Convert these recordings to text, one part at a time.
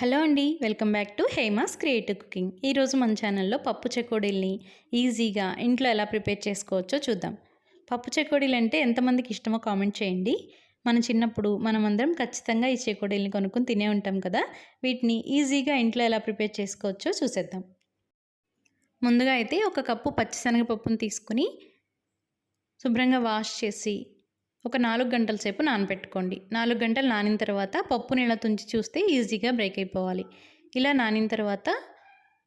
Hello అండి welcome back to Hema's creative cooking. ఈరోజు మన ఛానల్లో పప్పు చెకోడీల్ని ఈజీగా ఇంట్లో ఎలా ప్రిపేర్ చేసుకోవచ్చో చూద్దాం. పప్పు చెకోడీలు అంటే ఎంతమందికి ఇష్టమో కామెంట్ చేయండి. మన చిన్నప్పుడు మనమందరం ఖచ్చితంగా ఈ చెకోడీల్ని కొనుక్కొని తినే ఉంటాం కదా వీటిని ఈజీగా ఇంట్లో ఎలా ప్రిపేర్ చేసుకోవచ్చో చూసేద్దాం. ముందుగా అయితే ఒక కప్పు పచ్చిశనగపప్పును తీసుకుని శుభ్రంగా వాష్ చేసి ఒక నాలుగు గంటల సేపు నానబెట్టుకోండి నాలుగు గంటలు నానిన తర్వాత పప్పుని నీళ్ళ తుంచి చూస్తే ఈజీగా బ్రేక్ అయిపోవాలి. ఇలా నానిన తర్వాత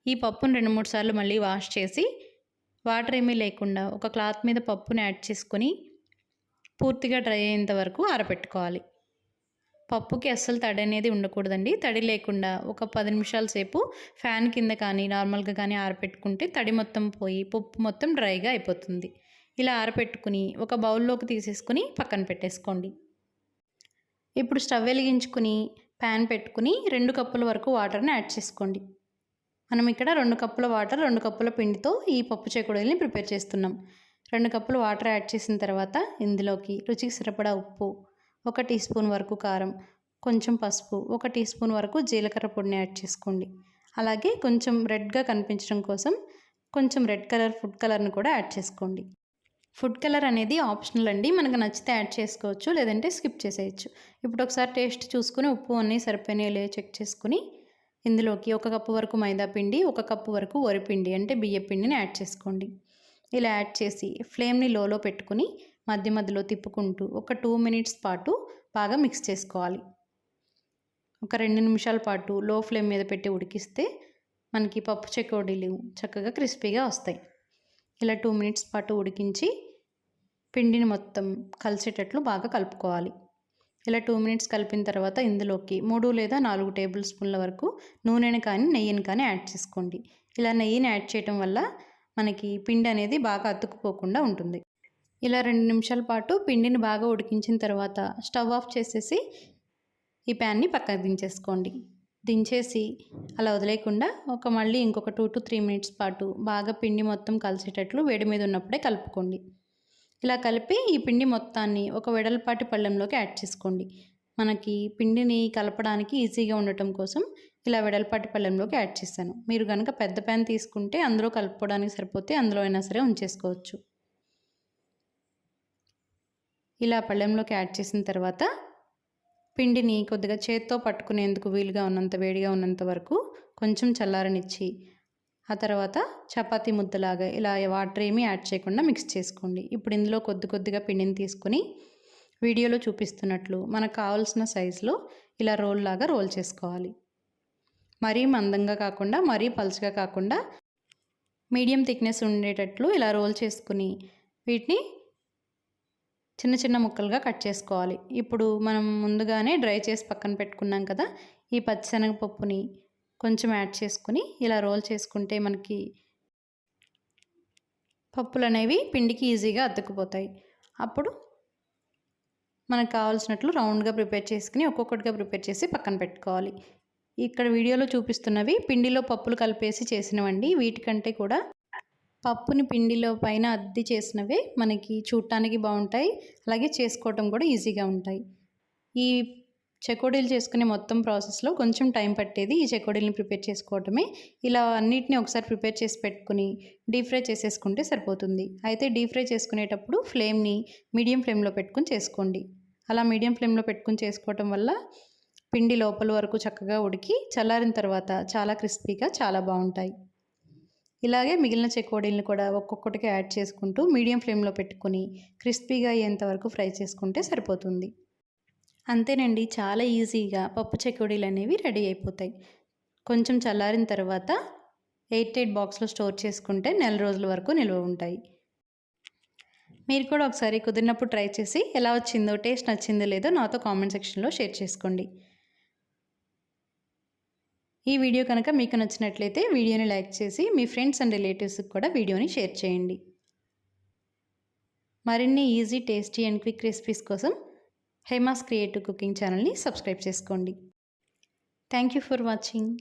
ఈ పప్పును రెండు మూడు సార్లు మళ్ళీ వాష్ చేసి వాటర్ ఏమీ లేకుండా ఒక క్లాత్ మీద పప్పుని యాడ్ చేసుకొని పూర్తిగా డ్రై అయ్యేంత వరకు ఆరబెట్టుకోవాలి పప్పుకి అస్సలు తడి అనేది ఉండకూడదండి. తడి లేకుండా ఒక పది నిమిషాల సేపు ఫ్యాన్ కింద కానీ నార్మల్గా కానీ ఆరబెట్టుకుంటే తడి మొత్తం పోయి పప్పు మొత్తం డ్రైగా అయిపోతుంది. ఇలా ఆరపెట్టుకుని ఒక బౌల్లోకి తీసేసుకుని పక్కన పెట్టేసుకోండి. ఇప్పుడు స్టవ్ వెలిగించుకుని ప్యాన్ పెట్టుకుని రెండు కప్పుల వరకు వాటర్ని యాడ్ చేసుకోండి. మనం ఇక్కడ రెండు కప్పుల వాటర్ రెండు కప్పుల పిండితో ఈ పప్పు చేకుడుల్ని ప్రిపేర్ చేస్తున్నాం. రెండు కప్పులు వాటర్ యాడ్ చేసిన తర్వాత ఇందులోకి రుచికి సరిపడా ఉప్పు ఒక టీ స్పూన్ వరకు కారం కొంచెం పసుపు ఒక టీ స్పూన్ వరకు జీలకర్ర పొడిని యాడ్ చేసుకోండి. అలాగే కొంచెం రెడ్గా కనిపించడం కోసం కొంచెం రెడ్ కలర్ ఫుడ్ కలర్ని కూడా యాడ్ చేసుకోండి. ఫుడ్ కలర్ అనేది ఆప్షనల్ అండి. మనకు నచ్చితే యాడ్ చేసుకోవచ్చు లేదంటే స్కిప్ చేసేయచ్చు. ఇప్పుడు ఒకసారి టేస్ట్ చూసుకుని ఉప్పు అన్నీ సరిపోయినాయో చెక్ చేసుకుని ఇందులోకి ఒక కప్పు వరకు మైదా పిండి ఒక కప్పు వరకు వరిపిండి అంటే బియ్య పిండిని యాడ్ చేసుకోండి. ఇలా యాడ్ చేసి ఫ్లేమ్ని లోలో పెట్టుకుని మధ్య మధ్యలో తిప్పుకుంటూ ఒక టూ మినిట్స్ పాటు బాగా మిక్స్ చేసుకోవాలి. ఒక రెండు నిమిషాల పాటు లో ఫ్లేమ్ మీద పెట్టి ఉడికిస్తే మనకి పప్పు చెకోడీలు చక్కగా క్రిస్పీగా వస్తాయి. ఇలా టూ మినిట్స్ పాటు ఉడికించి పిండిని మొత్తం కలిసేటట్లు బాగా కలుపుకోవాలి. ఇలా టూ మినిట్స్ కలిపిన తర్వాత ఇందులోకి మూడు లేదా నాలుగు టేబుల్ స్పూన్ల వరకు నూనెని కానీ నెయ్యిని కానీ యాడ్ చేసుకోండి. ఇలా నెయ్యిని యాడ్ చేయటం వల్ల మనకి పిండి అనేది బాగా అతుక్కుపోకుండా ఉంటుంది. ఇలా రెండు నిమిషాల పాటు పిండిని బాగా ఉడికించిన తర్వాత స్టవ్ ఆఫ్ చేసేసి ఈ ప్యాన్ని పక్కకు దించేసుకోండి. దించేసి అలా వదిలేకుండా ఒక మళ్ళీ ఇంకొక టూ టు త్రీ మినిట్స్ పాటు బాగా పిండి మొత్తం కలిసేటట్లు వేడి మీద ఉన్నప్పుడే కలుపుకోండి. ఇలా కలిపి ఈ పిండి మొత్తాన్ని ఒక వెడల్పాటి పళ్ళెంలోకి యాడ్ చేసుకోండి. మనకి పిండిని కలపడానికి ఈజీగా ఉండటం కోసం ఇలా వెడల్పాటి పళ్ళెంలోకి యాడ్ చేశాను. మీరు కనుక పెద్ద ప్యాన్ తీసుకుంటే అందులో కలుపుకోవడానికి సరిపోతే అందులో అయినా సరే ఉంచేసుకోవచ్చు. ఇలా పళ్ళెంలోకి యాడ్ చేసిన తర్వాత పిండిని కొద్దిగా చేత్తో పట్టుకునేందుకు వీలుగా ఉన్నంత వేడిగా ఉన్నంత వరకు కొంచెం చల్లారనిచ్చి ఆ తర్వాత చపాతి ముద్దలాగా ఇలా వాటర్ ఏమీ యాడ్ చేయకుండా మిక్స్ చేసుకోండి. ఇప్పుడు ఇందులో కొద్ది కొద్దిగా పిండిని తీసుకుని వీడియోలో చూపిస్తున్నట్లు మనకు కావాల్సిన సైజులో ఇలా రోల్ లాగా రోల్ చేసుకోవాలి. మరీ మందంగా కాకుండా మరీ పలుచగా కాకుండా మీడియం థిక్నెస్ ఉండేటట్లు ఇలా రోల్ చేసుకుని వీటిని చిన్న చిన్న ముక్కలుగా కట్ చేసుకోవాలి. ఇప్పుడు మనం ముందుగానే డ్రై చేసి పక్కన పెట్టుకున్నాం కదా ఈ పచ్చిశనగపప్పుని కొంచెం యాడ్ చేసుకుని ఇలా రోల్ చేసుకుంటే మనకి పప్పులు అనేవి పిండికి ఈజీగా అతుక్కుపోతాయి. అప్పుడు మనకు కావాల్సినట్లు రౌండ్గా ప్రిపేర్ చేసుకుని ఒక్కొక్కటిగా ప్రిపేర్ చేసి పక్కన పెట్టుకోవాలి. ఇక్కడ వీడియోలో చూపిస్తున్నవి పిండిలో పప్పులు కలిపేసి చేసినవండి. వీటికంటే కూడా పప్పుని పిండిలో పైన అద్ది చేసినవే మనకి చూడటానికి బాగుంటాయి. అలాగే చేసుకోవటం కూడా ఈజీగా ఉంటాయి. ఈ చెకోడీలు చేసుకునే మొత్తం ప్రాసెస్లో కొంచెం టైం పట్టేది ఈ చెకోడీలని ప్రిపేర్ చేసుకోవటమే. ఇలా అన్నిటిని ఒకసారి ప్రిపేర్ చేసి పెట్టుకుని డీప్ ఫ్రై చేసేసుకుంటే సరిపోతుంది. అయితే డీప్ ఫ్రై చేసుకునేటప్పుడు ఫ్లేమ్ని మీడియం ఫ్లేమ్లో పెట్టుకుని చేసుకోండి. అలా మీడియం ఫ్లేమ్లో పెట్టుకుని చేసుకోవటం వల్ల పిండి లోపల వరకు చక్కగా ఉడికి చల్లారిన తర్వాత చాలా క్రిస్పీగా చాలా బాగుంటాయి. ఇలాగే మిగిలిన చెకోడీలను కూడా ఒక్కొక్కటికి యాడ్ చేసుకుంటూ మీడియం ఫ్లేమ్లో పెట్టుకుని క్రిస్పీగా అయ్యేంత వరకు ఫ్రై చేసుకుంటే సరిపోతుంది. అంతేనండి చాలా ఈజీగా పప్పు చెకోడీలు అనేవి రెడీ అయిపోతాయి. కొంచెం చల్లారిన తర్వాత ఎయిట్ ఎయిట్ బాక్స్లో స్టోర్ చేసుకుంటే నెల రోజుల వరకు నిల్వ ఉంటాయి. మీరు కూడా ఒకసారి కుదిరినప్పుడు ట్రై చేసి ఎలా వచ్చిందో టేస్ట్ నచ్చిందో లేదో నాతో కామెంట్ సెక్షన్లో షేర్ చేసుకోండి. ఈ వీడియో కనుక మీకు నచ్చినట్లయితే వీడియోని లైక్ చేసి మీ ఫ్రెండ్స్ అండ్ రిలేటివ్స్కి కూడా వీడియోని షేర్ చేయండి. మరిన్ని easy tasty and quick recipes కోసం హేమాస్ క్రియేటివ్ కుకింగ్ ఛానల్ని సబ్స్క్రైబ్ చేసుకోండి. Thank you for watching.